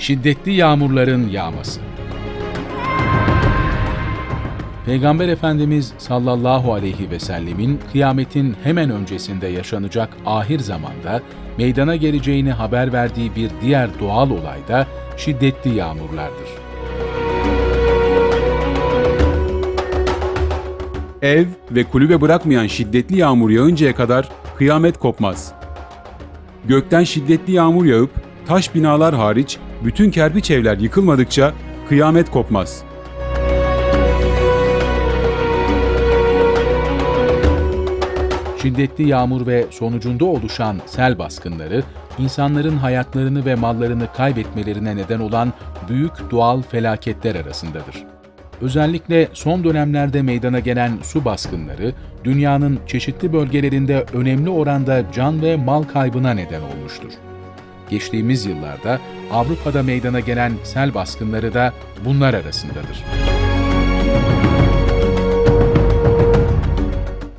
şiddetli yağmurların yağması. Peygamber Efendimiz sallallahu aleyhi ve sellemin kıyametin hemen öncesinde yaşanacak ahir zamanda meydana geleceğini haber verdiği bir diğer doğal olay da şiddetli yağmurlardır. Ev ve kulübe bırakmayan şiddetli yağmur yağıncaya kadar kıyamet kopmaz. Gökten şiddetli yağmur yağıp taş binalar hariç bütün kerpiç evler yıkılmadıkça kıyamet kopmaz. Şiddetli yağmur ve sonucunda oluşan sel baskınları, insanların hayatlarını ve mallarını kaybetmelerine neden olan büyük doğal felaketler arasındadır. Özellikle son dönemlerde meydana gelen su baskınları, dünyanın çeşitli bölgelerinde önemli oranda can ve mal kaybına neden olmuştur. Geçtiğimiz yıllarda Avrupa'da meydana gelen sel baskınları da bunlar arasındadır.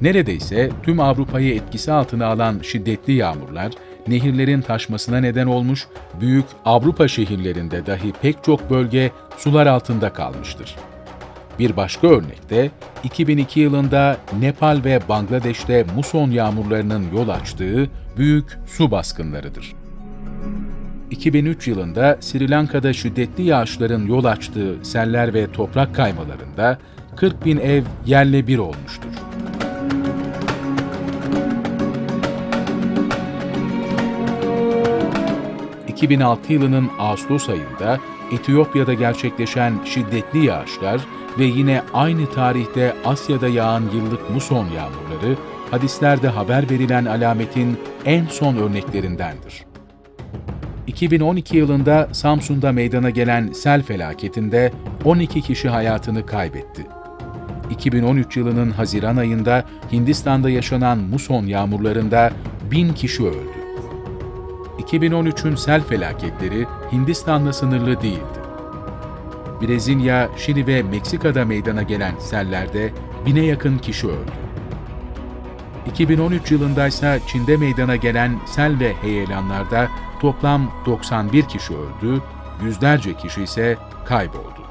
Neredeyse tüm Avrupa'yı etkisi altına alan şiddetli yağmurlar, nehirlerin taşmasına neden olmuş, büyük Avrupa şehirlerinde dahi pek çok bölge sular altında kalmıştır. Bir başka örnekte 2002 yılında Nepal ve Bangladeş'te muson yağmurlarının yol açtığı büyük su baskınlarıdır. 2003 yılında Sri Lanka'da şiddetli yağışların yol açtığı seller ve toprak kaymalarında 40 bin ev yerle bir olmuştur. 2006 yılının Ağustos ayında Etiyopya'da gerçekleşen şiddetli yağışlar ve yine aynı tarihte Asya'da yağan yıllık muson yağmurları, hadislerde haber verilen alametin en son örneklerindendir. 2012 yılında Samsun'da meydana gelen sel felaketinde 12 kişi hayatını kaybetti. 2013 yılının Haziran ayında Hindistan'da yaşanan muson yağmurlarında 1000 kişi öldü. 2013'ün sel felaketleri Hindistan'la sınırlı değildi. Brezilya, Şili ve Meksika'da meydana gelen sellerde bine yakın kişi öldü. 2013 yılında ise Çin'de meydana gelen sel ve heyelanlarda toplam 91 kişi öldü, yüzlerce kişi ise kayboldu.